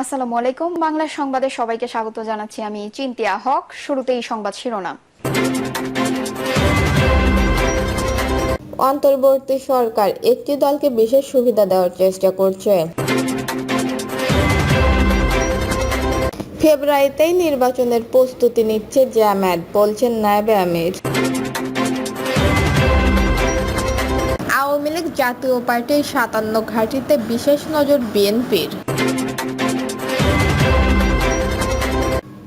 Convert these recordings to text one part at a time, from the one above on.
আসসালামু আলাইকুম। বাংলা সংবাদে সবাইকে স্বাগত জানাচ্ছি আমি চিন্তিয়া হক। শুরুতেই সংবাদ শিরোনাম। অন্তর্বর্তী সরকার একটি দলকে বিশেষ সুবিধা দেওয়ার চেষ্টা করছে। ফেব্রুয়ারিতেই নির্বাচনের প্রস্তুতি নিচ্ছে জামায়াত, বলছেন নায়েবে আমির। আওয়ামী লীগ জাতীয় পার্টির সাতান্ন ঘাঁটিতে বিশেষ নজর বিএনপির।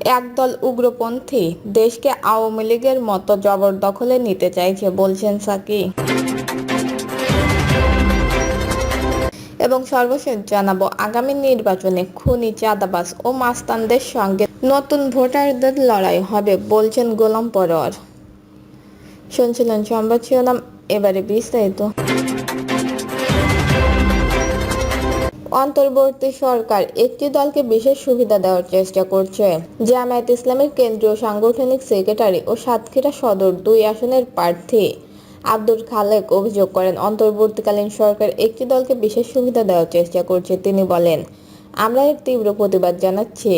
একদল উগ্রপন্থী দেশকে আওয়ামী লীগের মতো জবরদখলে নিতে চাইছে বলছেন সাকি। এবং সর্বশেষ জানাব, আগামী নির্বাচনে খুনি চাঁদাবাস ও মাস্তানদের সঙ্গে নতুন ভোটারদের লড়াই হবে বলছেন গোলাম পরোয়ার। শুনছিলেন সংবাদ শিরোনাম, এবারে বিস্তারিত। অন্তর্বর্তী সরকার একটি দলকে বিশেষ সুবিধা দেওয়ার চেষ্টা করছে। জামায়াত ইসলামের কেন্দ্রীয় সাংগঠনিক সেক্রেটারি ও সাতক্ষীরা সদর দুই আসনের প্রার্থী আব্দুল খালেক অভিযোগ করেন, অন্তর্বর্তীকালীন সরকার একটি দলকে বিশেষ সুবিধা দেওয়ার চেষ্টা করছে, তিনি বলেন, আমরা এর তীব্র প্রতিবাদ জানাচ্ছি।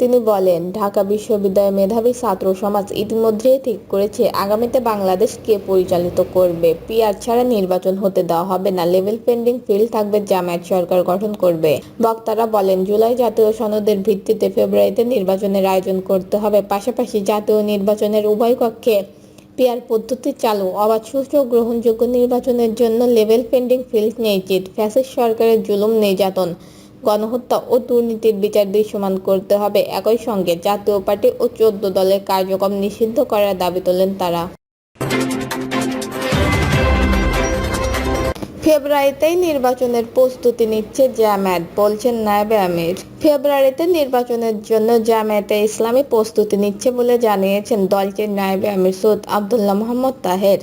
তিনি বলেন, ঢাকা বিশ্ববিদ্যালয়ের মেধাবী ছাত্র সমাজ ইতিমধ্যেই ঠিক করেছে, আগামীতে বাংলাদেশ কে পরিচালিত করবে। পিআর ছাড়া নির্বাচন হতে দেওয়া হবে না, লেভেল পেন্ডিং ফিল্ড থাকবে, জামায়াত সরকার গঠন করবে। বক্তারা বলেন, জুলাই জাতীয় সনদের ভিত্তিতে ফেব্রুয়ারিতে নির্বাচনের আয়োজন করতে হবে, পাশাপাশি জাতীয় নির্বাচনের উভয় কক্ষে পিআর পদ্ধতি চালু। অবাধ সুষ্ঠু গ্রহণযোগ্য নির্বাচনের জন্য লেভেল পেন্ডিং ফিল্ড নিশ্চিত। ফ্যাসিস্ট সরকারের জুলুম, নির্যাতন গণহত্যা ও দুর্নীতির বিচার দৃশ্যমান করতে হবে। একই সঙ্গে জাতীয় পার্টি ও চোদ্দ দলের কার্যক্রম নিষিদ্ধ করার দাবি তোলেন তারা। ফেব্রুয়ারিতেই নির্বাচনের প্রস্তুতি নিচ্ছে জামায়াত, বলছেন নায়েবে আমির। ফেব্রুয়ারিতে নির্বাচনের জন্য জামায়াতে ইসলামী প্রস্তুতি নিচ্ছে বলে জানিয়েছেন দলটির নায়েবে আমির সৈয়দ আবদুল্লাহ মোহাম্মদ তাহের।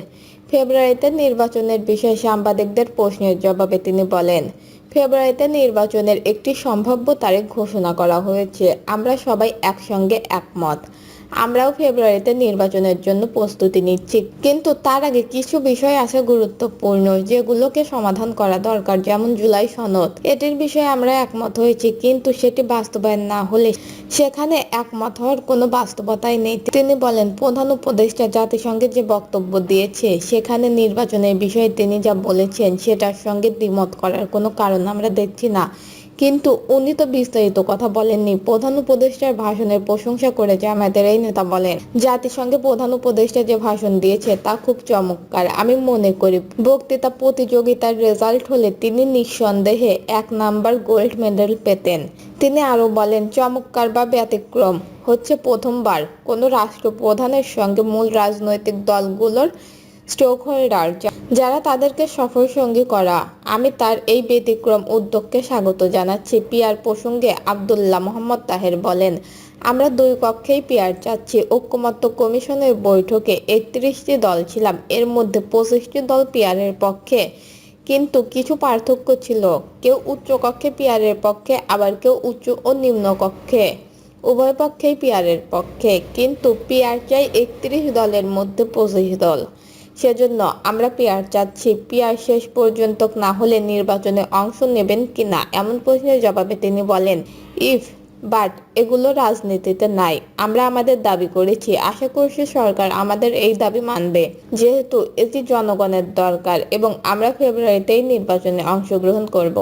ফেব্রুয়ারিতে নির্বাচনের বিষয়ে সাংবাদিকদের প্রশ্নের জবাবে তিনি বলেন ফেব্রুয়ারিতে নির্বাচনের একটি সম্ভাব্য তারিখ ঘোষণা করা হয়েছে। আমরা সবাই একসঙ্গে একমত। আমরাও ফেব্রুয়ারিতে নির্বাচনের জন্য প্রস্তুতি নিচ্ছি। কিন্তু তার আগে কিছু বিষয় আছে গুরুত্বপূর্ণ, যেগুলোকে সমাধান করা দরকার, যেমন জুলাই সনদ। এটির বিষয়ে আমরা একমত হয়েছি, কিন্তু সেটি বাস্তবায়ন না হলে সেখানে একমত হওয়ার কোনো বাস্তবতাই নেই। তিনি বলেন, প্রধান উপদেষ্টা জাতিসংঘে যে বক্তব্য দিয়েছে, সেখানে নির্বাচনের বিষয়ে তিনি যা বলেছেন, সেটার সঙ্গে দ্বিমত করার কোনো কারণ আমরা দেখছি না। কিন্তু উনি তো বিস্তারিত কথা বলেননি। প্রধান উপদেষ্টার ভাষণের প্রশংসা করে জামায়াতের এই নেতা বলেন। জাতিসংঘে প্রধান উপদেষ্টা যে ভাষণ দিয়েছে তা খুব চমৎকার। আমি মনে করি বক্তৃতা প্রতিযোগিতার রেজাল্ট হলে তিনি নিঃসন্দেহে এক নাম্বার গোল্ড মেডেল পেতেন। তিনি আরও বলেন, চমৎকার বা ব্যতিক্রম। হচ্ছে প্রথমবার কোনো রাষ্ট্রপ্রধানের সঙ্গে মূল রাজনৈতিক দলগুলোর স্টোক হোল্ডার যারা তাদেরকে সফর সঙ্গী করা। আমি তার এই ব্যতিক্রম উদ্যোগকে স্বাগত জানাচ্ছি পিয়ার প্রসঙ্গে আবদুল্লাহ মোহাম্মদ তাহের বলেন, আমরা দুই পক্ষেই পিয়ার চাচ্ছি। ঐক্যমত্য কমিশনের বৈঠকে একত্রিশটি দল ছিলাম। এর মধ্যে পঁচিশটি দল পিয়ারের পক্ষে। কিন্তু কিছু পার্থক্য ছিল। কেউ উচ্চ কক্ষে পিয়ারের পক্ষে, আবার কেউ উচ্চ ও নিম্ন কক্ষে। উভয় পক্ষেই পিয়ারের পক্ষে। কিন্তু পিয়ার চাই একত্রিশ দলের মধ্যে পঁচিশ দল। সেজন্য আমরা পিয়ার চাচ্ছি, পিয়ার শেষ পর্যন্ত না হলে নির্বাচনে অংশ নেবেন কিনা? এমন প্রশ্নের জবাবে তিনি বলেন, ইফ, বাট এগুলো রাজনীতিতে নাই। আমরা আমাদের দাবি করেছি। আশা করছি সরকার আমাদের এই দাবি মানবে। যেহেতু এটি জনগণের দরকার এবং আমরা ফেব্রুয়ারিতেই নির্বাচনে অংশগ্রহণ করব।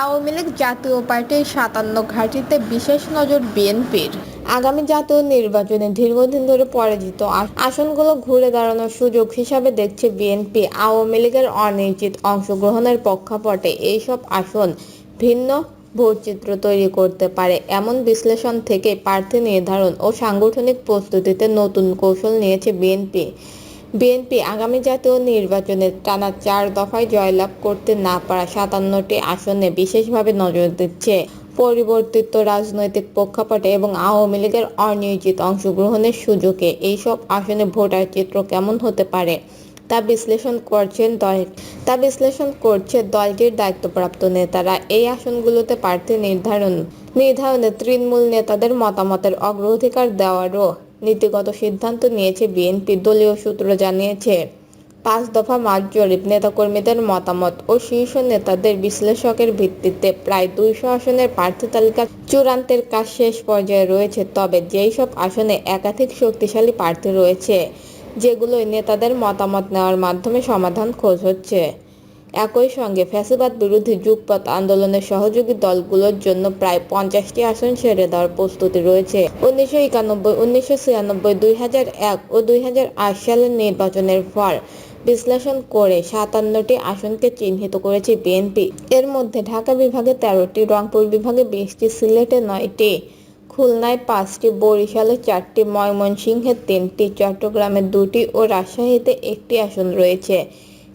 আওয়ামী লীগ জাতীয় পার্টির সাতান্ন ঘাঁটিতে বিশেষ নজর বিএনপির। আগামী জাতীয় নির্বাচনে দীর্ঘদিন ধরে পরাজিত আসনগুলো ঘুরে দাঁড়ানোর সুযোগ হিসাবে দেখছে বিএনপি। আওয়ামী লীগের অনিশ্চিত অংশগ্রহণের প্রেক্ষাপটে এইসব আসন ভিন্ন ভোটচিত্র তৈরি করতে পারে। এমন বিশ্লেষণ থেকে প্রার্থী নির্ধারণ ও সাংগঠনিক প্রস্তুতিতে নতুন কৌশল নিয়েছে বিএনপি। বিএনপি আগামী জাতীয় নির্বাচনে টানা চার দফায় জয়লাভ করতে না পারা সাতান্নটি আসনে বিশেষভাবে নজর দিচ্ছে। পরিবর্তিত রাজনৈতিক প্রেক্ষাপটে এবং আওয়ামী লীগের অনিয়োজিত অংশগ্রহণের সুযোগে এইসব আসনে ভোটার চিত্র কেমন হতে পারে তা বিশ্লেষণ করছেন দল তা বিশ্লেষণ করছে দলটির দায়িত্বপ্রাপ্ত নেতারা। এই আসনগুলোতে প্রার্থী নির্ধারণ নির্ধারণে তৃণমূল নেতাদের মতামতের অগ্রাধিকার দেওয়ারও নীতিগত সিদ্ধান্ত নিয়েছে বিএনপি। দলীয় সূত্র জানিয়েছে পাঁচ দফা মাঠ জরিপ নেতাকর্মীদের মতামত ও শীর্ষ নেতাদের বিশ্লেষকের ভিত্তিতে প্রায় দুইশো আসনের প্রার্থী তালিকা চূড়ান্তের কাজ শেষ পর্যায়ে রয়েছে, তবে যেই সব আসনে একাধিক শক্তিশালী প্রার্থী রয়েছে যেগুলোই নেতাদের মতামত নেওয়ার মাধ্যমে সমাধান খোঁজ হচ্ছে। একই সঙ্গে ফ্যাসিবাদ বিরোধী যুগপৎ আন্দোলনের সহযোগী দলগুলোর জন্য প্রায় পঞ্চাশটি আসন ছেড়ে দেওয়ার প্রস্তুতি রয়েছে। উনিশশো একানব্বই, উনিশশো ছিয়ানব্বই, দুই হাজার এক ও দুই হাজার আট সালের নির্বাচনের পর বিশ্লেষণ করে সাতান্নটি আসনকে চিহ্নিত করেছে বিএনপি। এর মধ্যে ঢাকা বিভাগে তেরোটি, রংপুর বিভাগে বিশটি, সিলেটে নয়টি, খুলনায় পাঁচটি, বরিশালে চারটি, ময়মনসিংহে তিনটি, চট্টগ্রামে দুটি ও রাজশাহীতে একটি আসন রয়েছে।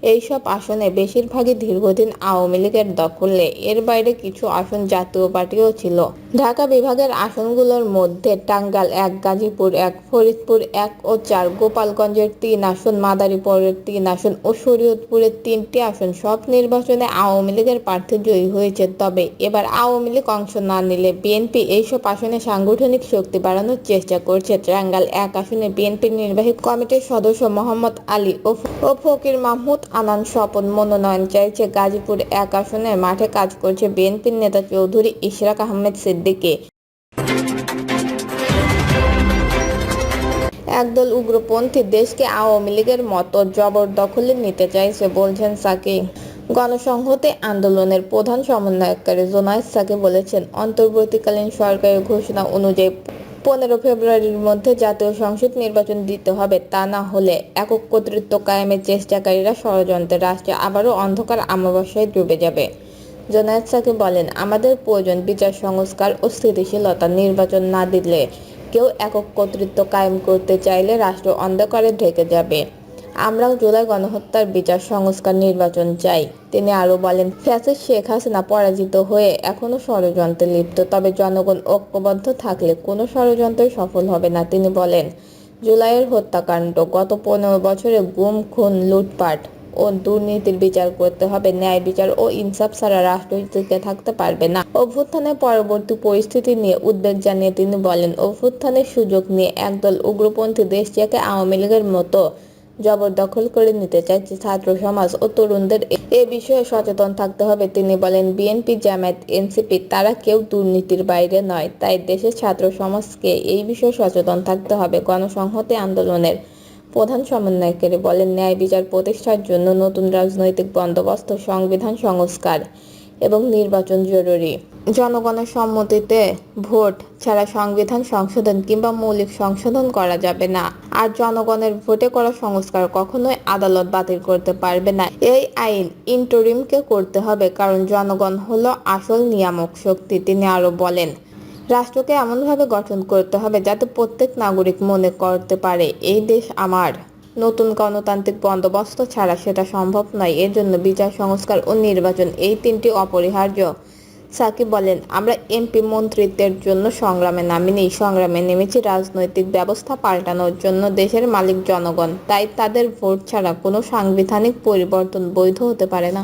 এইসব আসনে বেশিরভাগই দীর্ঘদিন আওয়ামী লীগের দখলে এর বাইরে কিছু আসন জাতীয় পার্টিও ছিল। ঢাকা বিভাগের আসনগুলোর মধ্যে টাঙ্গাইল এক, গাজীপুর এক, ফরিদপুর এক ও চার, গোপালগঞ্জের তিন আসন, মাদারীপুরের তিন আসন ও শরীয়তপুরের তিনটি আসন সব নির্বাচনে আওয়ামী লীগের প্রার্থী জয়ী হয়েছে। তবে এবার আওয়ামী লীগ অংশ না নিলে বিএনপি এইসব আসনে সাংগঠনিক শক্তি বাড়ানোর চেষ্টা করছে। টাঙ্গাল এক আসনে বিএনপির নির্বাহী কমিটির সদস্য মোহাম্মদ আলী ও ফকির মাহমুদ আনান স্বপন, মনোনয়ন চাইছে গাজীপুর এক আসনের মাঠে কাজ করছে বিএনপির নেতা চৌধুরী ইশরাক আহমেদ সিদ্দিকী। একদল উগ্রপন্থী দেশকে আওয়ামী লীগের মতো জবরদখলে নিতে চাইছে বলছেন সাকি গণসংহতি আন্দোলনের প্রধান সমন্বয়কারী জোনায়েদ সাকি বলেছেন, অন্তর্বর্তীকালীন সরকারের ঘোষণা অনুযায়ী পনেরো ফেব্রুয়ারির মধ্যে জাতীয় সংসদ নির্বাচন দিতে হবে, তা না হলে একক কর্তৃত্ব কায়েমের চেষ্টাকারীরা ষড়যন্ত্রে রাষ্ট্রে আবারও অন্ধকার আমাবস্যায় ডুবে যাবে। জোনায়েদ সাকি বলেন, আমাদের প্রয়োজন বিচার, সংস্কার ও স্থিতিশীলতা। নির্বাচন না দিলে কেউ একক কর্তৃত্ব কায়েম করতে চাইলে রাষ্ট্র অন্ধকারে ঢেকে যাবে। আমরাও জুলাই গণহত্যার বিচার সংস্কার নির্বাচন চাই। তিনি আরও বলেন, ফ্যাসিস্ট শেখ হাসিনা পরাজিত হয়ে এখনও ষড়যন্ত্রে লিপ্ত, তবে জনগণ ঐক্যবদ্ধ থাকলে কোনো ষড়যন্ত্র সফল হবে না, তিনি বলেন। জুলাইয়ের হত্যাকাণ্ড, গত পনেরো বছরে গুম, খুন, লুটপাট ও দুর্নীতির বিচার করতে হবে, ন্যায় বিচার ও ইনসাফ ছাড়া রাষ্ট্র থাকতে পারবে না। অভ্যুত্থানের পরবর্তী পরিস্থিতি নিয়ে উদ্বেগ জানিয়ে তিনি বলেন, অভ্যুত্থানের সুযোগ নিয়ে একদল উগ্রপন্থী দেশটিকে আওয়ামী লীগের মতো জবরদখল করে নিতে চাইছে ছাত্র সমাজ ও তরুণদের। এ- বিষয়ে সচেতন থাকতে হবে, তিনি বলেন, বিএনপি, জামায়াত, এনসিপি তারা কেউ দুর্নীতির বাইরে নয়, তাই দেশের ছাত্র সমাজকে এই বিষয়ে সচেতন থাকতে হবে। গণসংহতি আন্দোলনের প্রধান সমন্বয়কারী বলেন, ন্যায় বিচার প্রতিষ্ঠার জন্য নতুন রাজনৈতিক বন্দোবস্ত, সংবিধান সংস্কার এবং নির্বাচন জরুরি। জনগণের সম্মতিতে ভোট ছাড়া সংবিধান সংশোধন কিংবা মৌলিক সংশোধন করা যাবে না। আর জনগণের ভোটে করা সংস্কার কখনোই আদালত বাতিল করতে পারবে না। এই আইন ইন্টারিমকে করতে হবে, কারণ জনগণ হলো আসল নিয়ামক শক্তি, তিনি আরও বলেন। রাষ্ট্রকে এমনভাবে গঠন করতে হবে যাতে প্রত্যেক নাগরিক মনে করতে পারে, এই দেশ আমার। নতুন গণতান্ত্রিক বন্দোবস্ত ছাড়া সেটা সম্ভব নয়। এর জন্য বিচার সংস্কার ও নির্বাচন এই তিনটি অপরিহার্য। সাকিব বলেন, আমরা এমপি মন্ত্রিত্বের জন্য সংগ্রামে নামিনি। সংগ্রামে নেমেছি রাজনৈতিক ব্যবস্থা পাল্টানোর জন্য দেশের মালিক জনগণ। তাই তাদের ভোট ছাড়া কোনো সাংবিধানিক পরিবর্তন বৈধ হতে পারে না।